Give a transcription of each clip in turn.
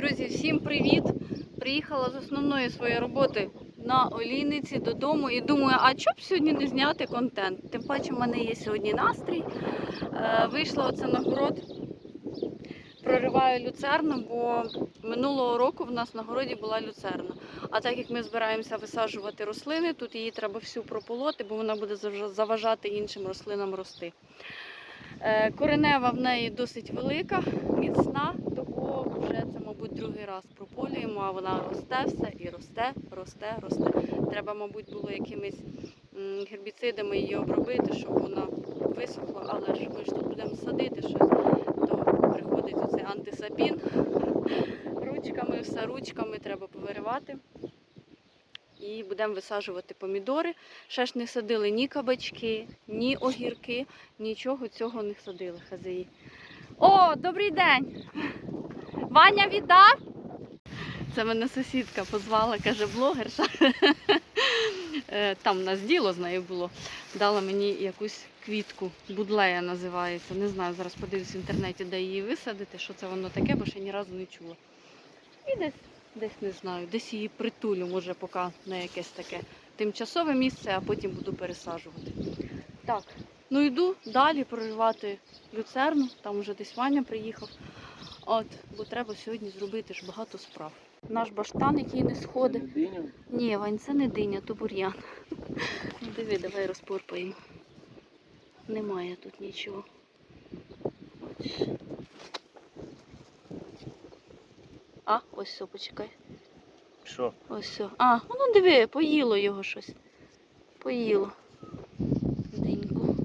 Друзі, всім привіт! Приїхала з основної своєї роботи на Олійниці додому і думаю, а чоб сьогодні не зняти контент? Тим паче, в мене є сьогодні настрій. Е, Вийшла оце на город, прориваю люцерну, бо минулого року в нас на городі була люцерна. А так як ми збираємося висаджувати рослини, тут її треба всю прополоти, бо вона буде заважати іншим рослинам рости. Е, Коренева в неї досить велика, міцна, того вже другий раз прополюємо, а вона росте все і росте, росте, росте. Треба, мабуть, було якимись гербіцидами її обробити, щоб вона висохла, але ж ми ж тут будемо садити щось, то приходить оцей антисапін. Ручками, все ручками треба повиривати. І будемо висаджувати помідори. Ще ж не садили ні кабачки, ні огірки, нічого цього не садили хазяї. О, добрий день! Ваня віддав? Це мене сусідка позвала, каже, блогерша. Е, Там у нас діло з нею було. Дала мені якусь квітку, будлея називається. Не знаю, зараз подивлюсь в інтернеті, де її висадити, що це воно таке, бо ще ні разу не чула. І десь, десь не знаю, десь її притулю, може, поки на якесь таке тимчасове місце, а потім буду пересаджувати. Так, ну йду далі проривати люцерну, там вже десь Ваня приїхав. От, бо треба сьогодні зробити ж багато справ. Наш баштан, який не сходить. Диня? Ні, Вань, це не диня, то бур'ян. Ну, Диви, давай розпорпаємо. Немає тут нічого. А, ось все, почекай. Що? Ось все. А, ну диви, поїло його щось. Поїло. Диньку.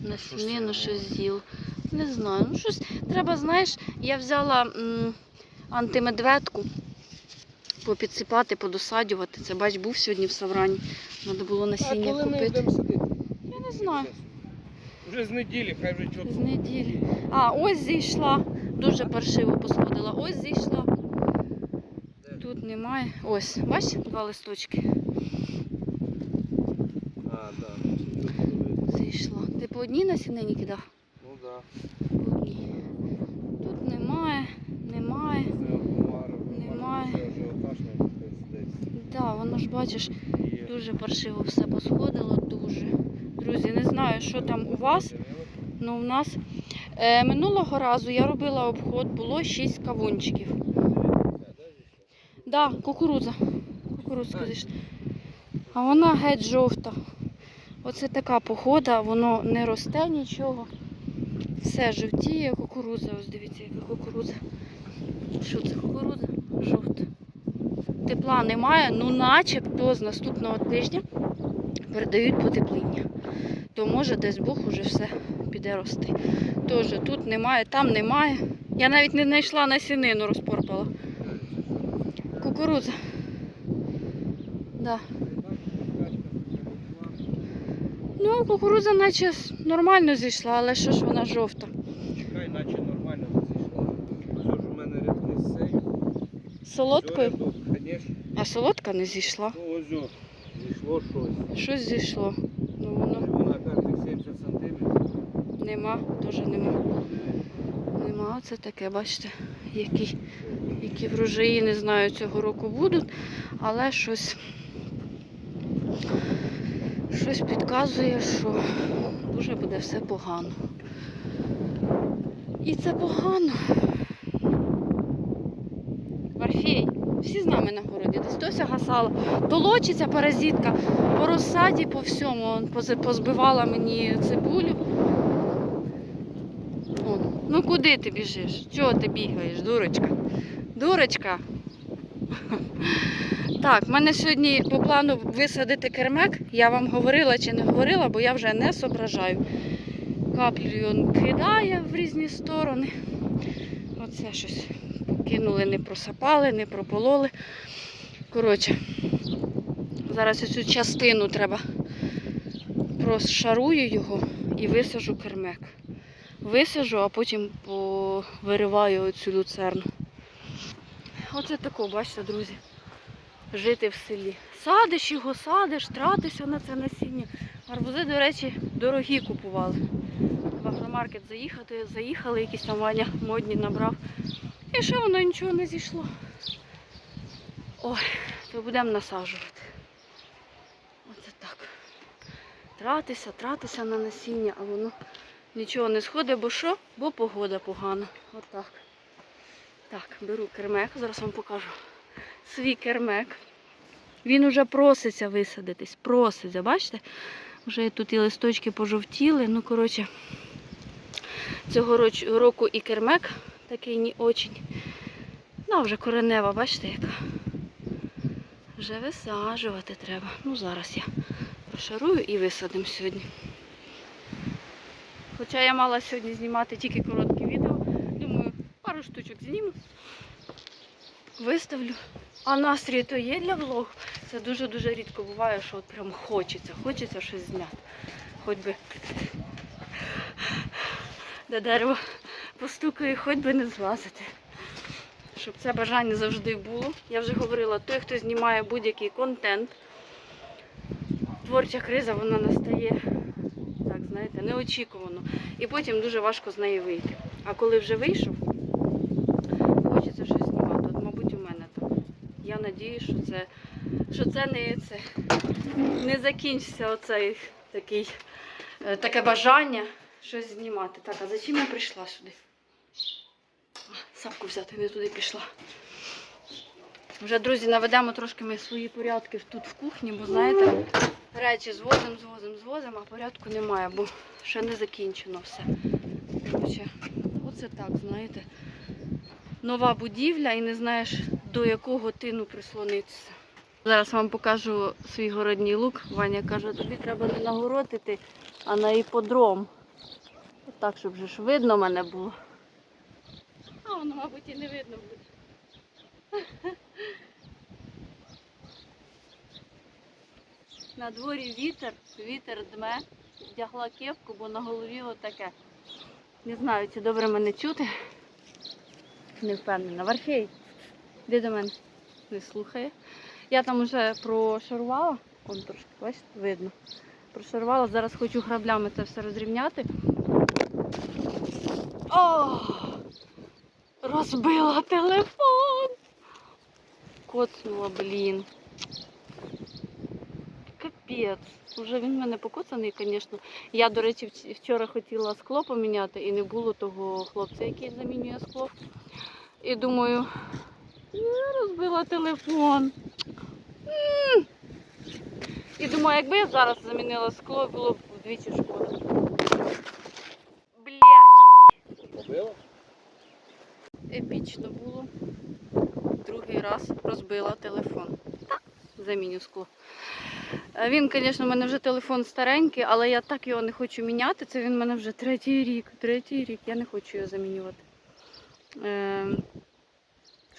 На це сміну щось з'їло. Не знаю. Ну щось треба, знаєш, я взяла м, антимедведку попідсипати, подосадювати. Це бач, був сьогодні в Саврані. Треба було насіння а коли ми купити. йдемо? Я не знаю. Вже з неділі, хай вже чого. З неділі. А, ось зійшла. Дуже паршиво посходила. Ось зійшла. Тут немає. Ось, бач, два листочки. А, так. Зійшла. Ти по одній насінині кидав? Ну так. Одній. Тут немає, немає. Немає. Так, воно ж бачиш, дуже паршиво все посходило, дуже. Друзі, не знаю, що там у вас. Ну, у нас е, минулого разу я робила обход, було 6 кавунчиків. Да, кукурудза. Кукурудзка зійшла. А вона геть жовта. Оце така погода, воно не росте нічого. Все жовтіє, кукурудза. Ось дивіться, яка кукурудза. Що це кукурудза? Жовта. Тепла немає, ну начебто з наступного тижня передають потепління. То може десь Бог уже все піде рости. Тож тут немає, там немає. Я навіть не знайшла насінину, розпорпала. Кукурудза. Да. Ну, кукурудза наче нормально зійшла, але що ж вона жовта. Чекай, наче нормально зійшла. Все ж у мене рядки з цей. Солодкою, а солодка не зійшла. Ну ось зійшло щось. Щось зійшло. Ну воно Вона кожних 70 сантиметрів. нема, теж нема. Нема, це таке, бачите, які, які врожаї, не знаю, цього року будуть, але щось, щось підказує, що дуже буде все погано. І це погано. Марфій, всі з нами на городі, десь Тося гасала. Толочиться паразитка по розсаді, по всьому. Позбивала мені цибулю. Он. Ну куди ти біжиш? Чого ти бігаєш, дурочка? Дурочка. Так, в мене сьогодні по плану висадити кермек. Я вам говорила чи не говорила, бо я вже не зображаю. Каплю він кидає в різні сторони. Оце щось кинули, не просапали, не пропололи. Коротше, зараз цю частину треба прошарую його і висажу кермек. Висажу, а потім вириваю оцю люцерну. Оце тако, бачите, друзі. Жити в селі. Садиш його, садиш, тратишся на це насіння. Гарбузи, до речі, дорогі купували. В агромаркет заїхати, заїхали, якісь там Ваня модні набрав. І ще воно нічого не зійшло. Ой, то будемо насаджувати. Оце так. Тратися, тратися на насіння, а воно нічого не сходить, бо що? Бо погода погана. Отак. Так, беру кермек, зараз вам покажу. Свій кермек. Він уже проситься висадитись, проситься, бачите? Вже тут і листочки пожовтіли. Ну, коротше, цього року і кермек такий не очень. Ну, вже коренева, бачите, яка. Вже висаджувати треба. Ну, зараз я прошарую і висадимо сьогодні. Хоча я мала сьогодні знімати тільки коротке відео. Думаю, пару штучок зніму, виставлю. А настрій то є для влогу. Це дуже-дуже рідко буває, що от прям хочеться, хочеться щось зняти. Хоч би де дерево постукає, хоч би не злазити. Щоб це бажання завжди було. Я вже говорила, той, хто знімає будь-який контент, творча криза вона настає, так знаєте, неочікувано. І потім дуже важко з неї вийти. А коли вже вийшов, хочеться щось знімати. От, мабуть, у мене так. Я надію, що це, що це не це не закінчиться оцей такий, е, таке бажання щось знімати. Так, а за чим я прийшла сюди? Сапку взяти, не туди пішла. Вже, друзі, наведемо трошки ми свої порядки тут в кухні, бо знаєте, речі звозимо, звозимо, звозимо, а порядку немає, бо ще не закінчено все. Оце так, знаєте. Нова будівля і не знаєш, до якого тину прислонитися. Зараз вам покажу свій городній лук. Ваня каже, тобі треба не на город іти, а на іподром. Отак, щоб же ж видно мене було. А воно, мабуть, і не видно буде. На дворі вітер, вітер дме, вдягла кепку, бо на голові отаке. Не знаю, чи добре мене чути. Не впевнена. Варфей, де до мене? Не слухає. Я там вже прошарувала, вон трошки, бачите, видно. Прошарувала, зараз хочу граблями це все розрівняти. О! Розбила телефон. Коцнула, блін. Капець. Уже він в мене покоцаний, звісно. Я, до речі, вчора хотіла скло поміняти і не було того хлопця, який замінює скло. І думаю, «Е, розбила телефон. М. І думаю, якби я зараз замінила скло, було б вдвічі шкода. Бля. Епічно було. Другий раз розбила телефон. Так, заміню скло. Е, Він, звісно, в мене вже телефон старенький, але я так його не хочу міняти. Це він в мене вже третій рік. Третій рік. Я не хочу його замінювати.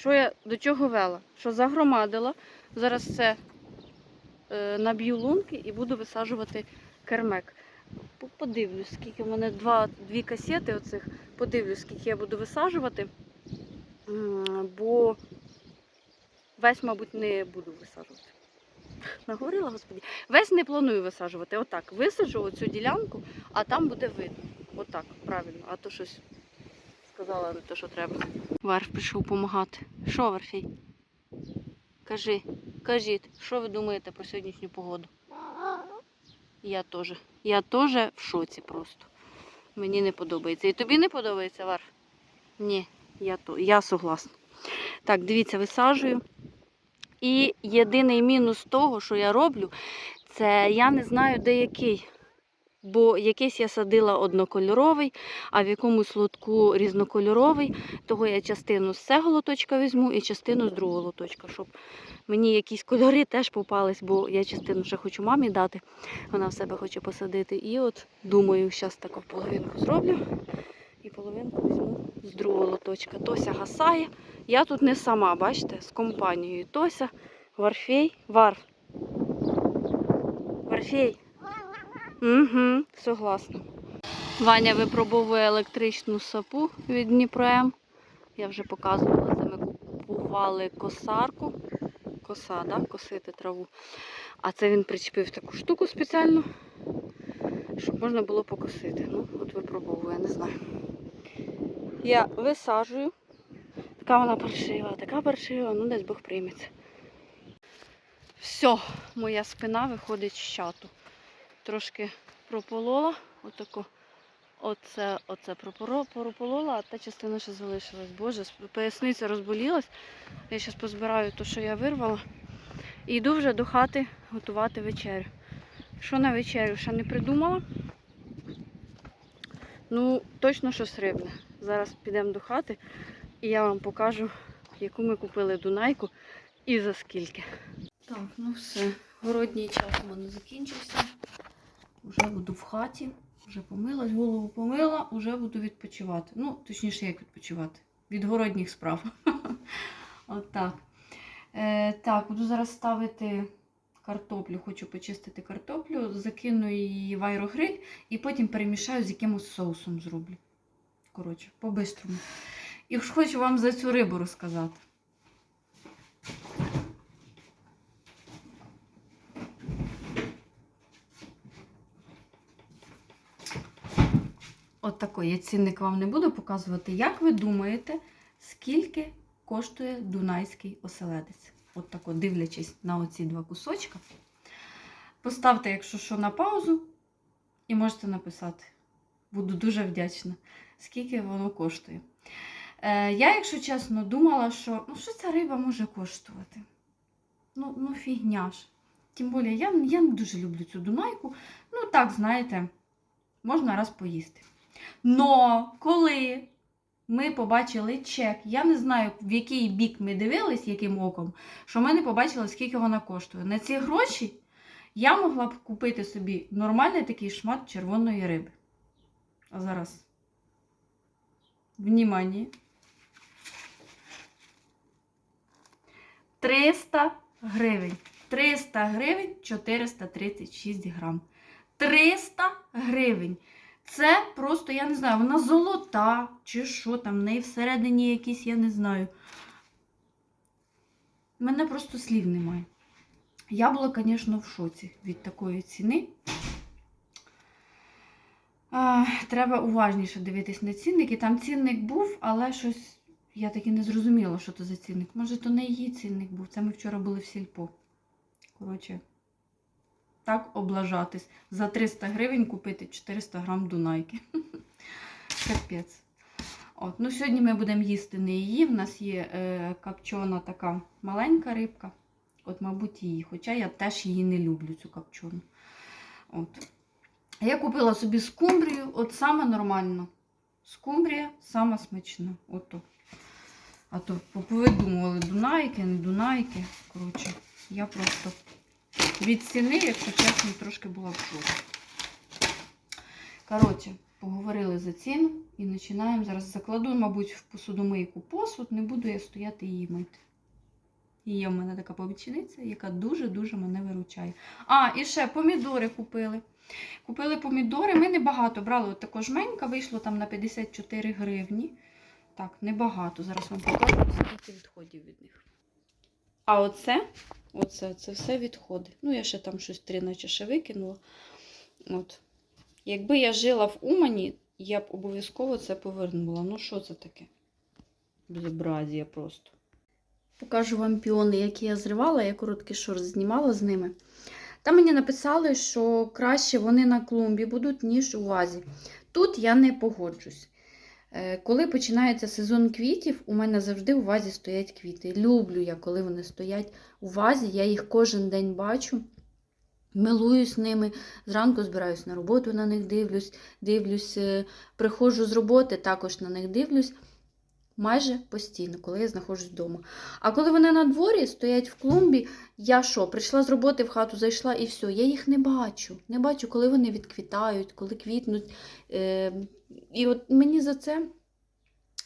Що я до чого вела? Що загромадила. Зараз це е, наб'ю лунки і буду висаджувати кермек. Подивлюсь, скільки в мене два, дві касети оцих. Подивлюсь, скільки я буду висаджувати. Бо весь, мабуть, не буду висаджувати. Наговорила, господі. Весь не планую висаджувати. Отак. Висаджу оцю ділянку, а там буде видно. Отак, правильно. А то щось сказала не те, що треба. Варф прийшов допомагати. Що, Варфій? Кажи, кажіть, що ви думаєте про сьогоднішню погоду? Я теж. Я теж в шоці просто. Мені не подобається. І тобі не подобається, Варф? Ні, я, то, я согласна. Так, дивіться, висаджую. І єдиний мінус того, що я роблю, це я не знаю, де який. Бо якийсь я садила однокольоровий, а в якомусь лотку різнокольоровий. Того я частину з цього лоточка візьму і частину з другого лоточка, щоб мені якісь кольори теж попались, бо я частину ще хочу мамі дати. Вона в себе хоче посадити. І от думаю, зараз таку половинку зроблю. І половинку візьму з другого лоточка. Тося гасає. Я тут не сама, бачите, з компанією. Тося, Варфей, Варф. Варфей. Угу, согласна. Ваня випробовує електричну сапу від Дніпром. Я вже показувала, це ми купували косарку. Коса, да? косити траву. А це він причепив таку штуку спеціальну, щоб можна було покосити. Ну, от випробовує, не знаю. Я висаджую. така вона паршива, така паршива, ну десь Бог прийметься. Все, моя спина виходить з чату. Трошки прополола, отако. Оце, оце прополола, а та частина ще залишилась. Боже, поясниця розболілась. Я зараз позбираю те, що я вирвала. І йду вже до хати готувати вечерю. Що на вечерю ще не придумала. Ну, точно щось рибне. Зараз підемо до хати і я вам покажу, яку ми купили дунайку і за скільки. Так, ну все. Городній час у мене закінчився. Вже буду в хаті, вже помилась, голову помила, вже буду відпочивати. Ну, точніше, як відпочивати? Від городніх справ. От так. Е, так, буду зараз ставити картоплю. Хочу почистити картоплю, закину її в аерогриль і потім перемішаю з якимось соусом зроблю. Коротше, по-бистрому. І хочу вам за цю рибу розказати. От такий я цінник вам не буду показувати. Як ви думаєте, скільки коштує дунайський оселедець? От тако, дивлячись на оці два кусочка. Поставте, якщо що, на паузу, і можете написати. Буду дуже вдячна, скільки воно коштує. Е, я, якщо чесно, думала, що ну, що ця риба може коштувати? Ну, ну фігня ж. Тим більше, я, я не дуже люблю цю дунайку. Ну, так, знаєте, можна раз поїсти. Но коли ми побачили чек, я не знаю, в який бік ми дивились, яким оком, що ми не побачили, скільки вона коштує. На ці гроші я могла б купити собі нормальний такий шмат червоної риби. А зараз. Внимание. 300 гривень. 300 гривень 436 грам. 300 гривень. Це просто, я не знаю, вона золота, чи що там, в неї всередині якісь, я не знаю. Мене просто слів немає. Я була, звісно, в шоці від такої ціни. А, треба уважніше дивитись на цінники. Там цінник був, але щось я таки не зрозуміла, що то за цінник. Може, то не її цінник був. Це ми вчора були в сільпо. Коротше, так облажатись. За 300 гривень купити 400 грам дунайки. Капець. Ну Сьогодні ми будемо їсти не її. В нас є е, копчена така маленька рибка. От, мабуть, її. Хоча я теж її не люблю, цю копчену. От. Я купила собі скумбрію, от саме нормально. Скумбрія саме смачна. Ото. А то повидумували дунайки, не дунайки. Коротше, я просто від ціни, якщо чесно, трошки була в шоці. Коротше, поговорили за ціну і починаємо. Зараз закладу, мабуть, в посудомийку посуд, не буду я стояти її мити. І є в мене така помічниця, яка дуже-дуже мене виручає. А, і ще помідори купили. Купили помідори. Ми небагато брали от також жменька, вийшло там на 54 гривні. Так, небагато. Зараз вам покажу, скільки відходів від них. А оце, оце, це все відходи. Ну, я ще там щось три, наче ще викинула. От. Якби я жила в Умані, я б обов'язково це повернула. Ну, що це таке? Безобразія просто. Покажу вам піони, які я зривала, я короткий шорт знімала з ними. Там мені написали, що краще вони на клумбі будуть, ніж у вазі. Тут я не погоджусь. Е, Коли починається сезон квітів, у мене завжди у вазі стоять квіти. Люблю я, коли вони стоять у вазі, я їх кожен день бачу. Милуюсь ними, зранку збираюсь на роботу, на них дивлюсь, дивлюсь, е, приходжу з роботи, також на них дивлюсь майже постійно, коли я знаходжусь вдома. А коли вони на дворі стоять в клумбі, я що, прийшла з роботи в хату, зайшла і все, я їх не бачу. Не бачу, коли вони відквітають, коли квітнуть. І от мені за це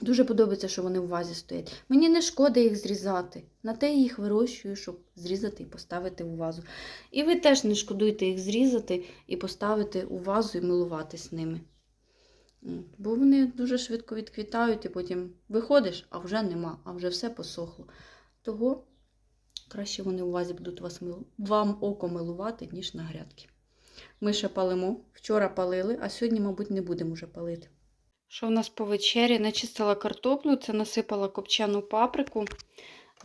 дуже подобається, що вони в вазі стоять. Мені не шкода їх зрізати. На те я їх вирощую, щоб зрізати і поставити у вазу. І ви теж не шкодуйте їх зрізати і поставити у вазу і милуватись ними. Бо вони дуже швидко відквітають, і потім виходиш, а вже нема, а вже все посохло. Того краще вони у вазі будуть вас вам око милувати, ніж на грядки. Ми ще палимо. Вчора палили, а сьогодні, мабуть, не будемо вже палити. Що в нас по вечері? Начистила картоплю, це насипала копчену паприку.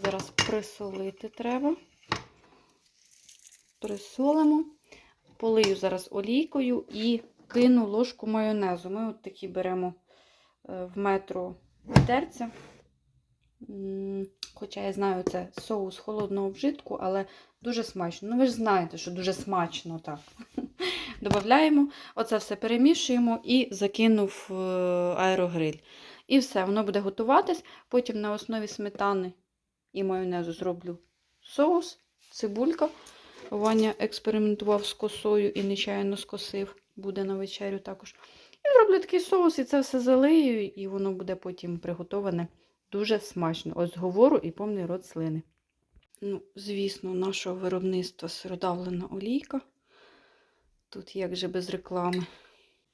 Зараз присолити треба. Присолимо. Полию зараз олійкою і кину ложку майонезу. Ми от такі беремо е, в метро терця. Хоча я знаю, це соус холодного вжитку, але дуже смачно. Ну, ви ж знаєте, що дуже смачно так. Додаємо, оце все перемішуємо і закинув е, аерогриль. І все, воно буде готуватись. Потім на основі сметани і майонезу зроблю соус, цибулька. Ваня експериментував з косою і нечаянно скосив. Буде на вечерю також. І зроблю такий соус, і це все залию, і воно буде потім приготоване дуже смачно. Ось говору і повний рот слини. Ну, звісно, нашого виробництва сиродавлена олійка. Тут як же без реклами.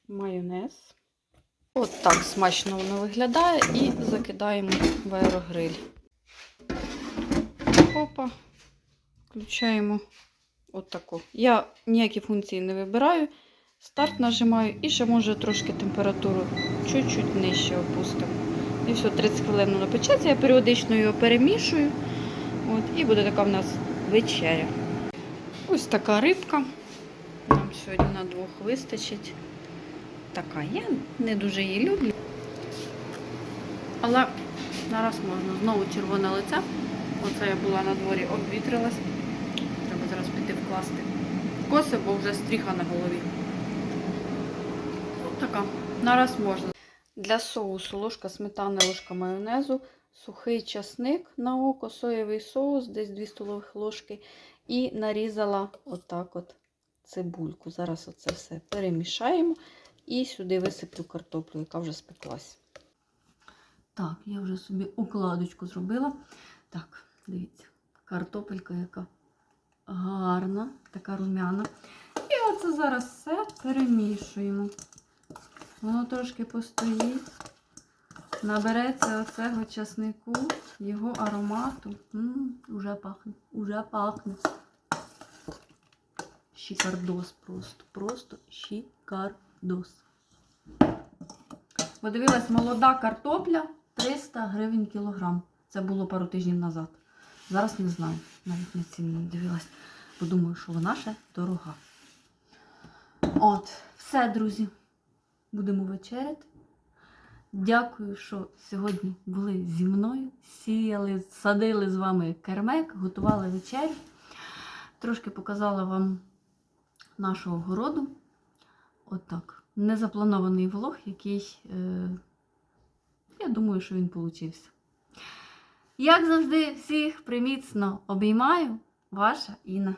Майонез. От так смачно воно виглядає і закидаємо в аерогриль. Опа. Включаємо отаку. Я ніякі функції не вибираю. Старт нажимаю і ще може трошки температуру чуть-чуть нижче опустимо. І все, 30 хвилин воно печеться, я періодично його перемішую. От, і буде така в нас вечеря. Ось така рибка. Нам сьогодні на двох вистачить. Така, я не дуже її люблю. Але зараз можна. Знову червоне лице. Оце я була на дворі, обвітрилась. Треба зараз піти вкласти коси, бо вже стріха на голові. Ось така. Нараз можна. Для соусу ложка сметани, ложка майонезу, сухий часник на око, соєвий соус, десь 2 столових ложки. І нарізала отак от цибульку. Зараз оце все перемішаємо і сюди висиплю картоплю, яка вже спеклась. Так, я вже собі укладочку зробила. Так, дивіться, картопелька яка гарна, така румяна. І оце зараз все перемішуємо. Воно трошки постоїть. Набереться оцього часнику, його аромату. М, уже пахне, уже пахне. Шикардос просто. Просто шикардос. Подивилась, молода картопля 300 гривень кілограм. Це було пару тижнів назад. Зараз не знаю. Навіть на ціну не дивилась. Бо думаю, що вона ще дорога. От, все, друзі. Будемо вечеряти. Дякую, що сьогодні були зі мною. Сіяли, садили з вами кермек, готували вечерю. Трошки показала вам нашого городу. Отак. Незапланований влог, який, е, я думаю, що він получився. Як завжди, всіх приміцно обіймаю, ваша Інна.